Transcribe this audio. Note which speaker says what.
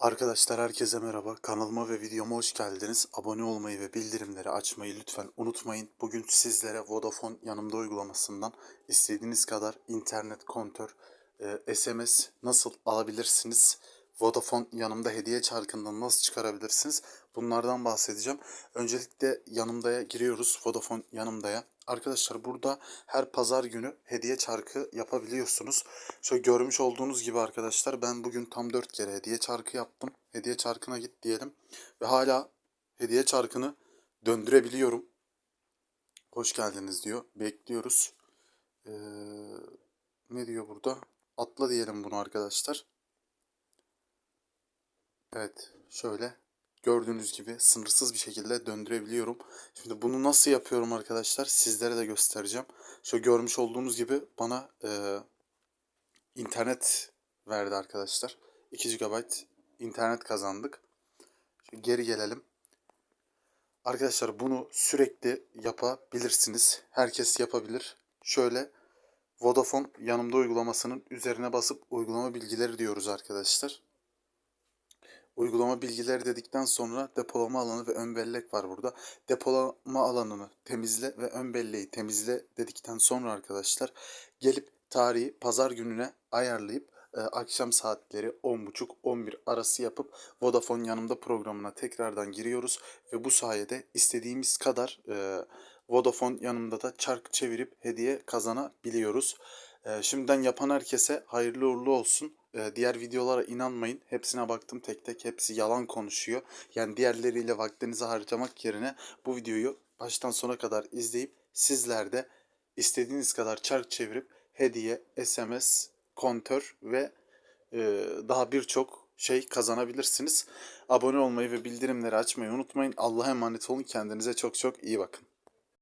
Speaker 1: Arkadaşlar herkese merhaba. Kanalıma ve videoma hoş geldiniz. Abone olmayı ve bildirimleri açmayı lütfen unutmayın. Bugün sizlere Vodafone yanımda uygulamasından istediğiniz kadar internet kontör, e, SMS nasıl alabilirsiniz? Vodafone yanımda hediye çarkından nasıl çıkarabilirsiniz? Bunlardan bahsedeceğim. Öncelikle yanımdaya giriyoruz. Vodafone yanımdaya. Arkadaşlar burada her pazar günü hediye çarkı yapabiliyorsunuz. Şöyle görmüş olduğunuz gibi arkadaşlar ben bugün tam 4 kere hediye çarkı yaptım. Hediye çarkına git diyelim. Ve hala hediye çarkını döndürebiliyorum. Hoş geldiniz diyor. Bekliyoruz. Ee, ne diyor burada? Atla diyelim bunu arkadaşlar. Evet şöyle gördüğünüz gibi sınırsız bir şekilde döndürebiliyorum. Şimdi bunu nasıl yapıyorum arkadaşlar sizlere de göstereceğim. Şöyle görmüş olduğunuz gibi bana e, internet verdi arkadaşlar. 2 GB internet kazandık. Şimdi geri gelelim. Arkadaşlar bunu sürekli yapabilirsiniz. Herkes yapabilir. Şöyle Vodafone yanımda uygulamasının üzerine basıp uygulama bilgileri diyoruz arkadaşlar. Uygulama bilgileri dedikten sonra depolama alanı ve ön bellek var burada. Depolama alanını temizle ve ön belleği temizle dedikten sonra arkadaşlar gelip tarihi pazar gününe ayarlayıp e, akşam saatleri 10.30-11 arası yapıp Vodafone yanımda programına tekrardan giriyoruz ve bu sayede istediğimiz kadar e, Vodafone yanımda da çark çevirip hediye kazanabiliyoruz. E, şimdiden yapan herkese hayırlı uğurlu olsun. E, diğer videolara inanmayın. Hepsine baktım tek tek. Hepsi yalan konuşuyor. Yani diğerleriyle vaktinizi harcamak yerine bu videoyu baştan sona kadar izleyip sizler de istediğiniz kadar çark çevirip hediye, SMS, kontör ve e, daha birçok şey kazanabilirsiniz. Abone olmayı ve bildirimleri açmayı unutmayın. Allah'a emanet olun. Kendinize çok çok iyi bakın.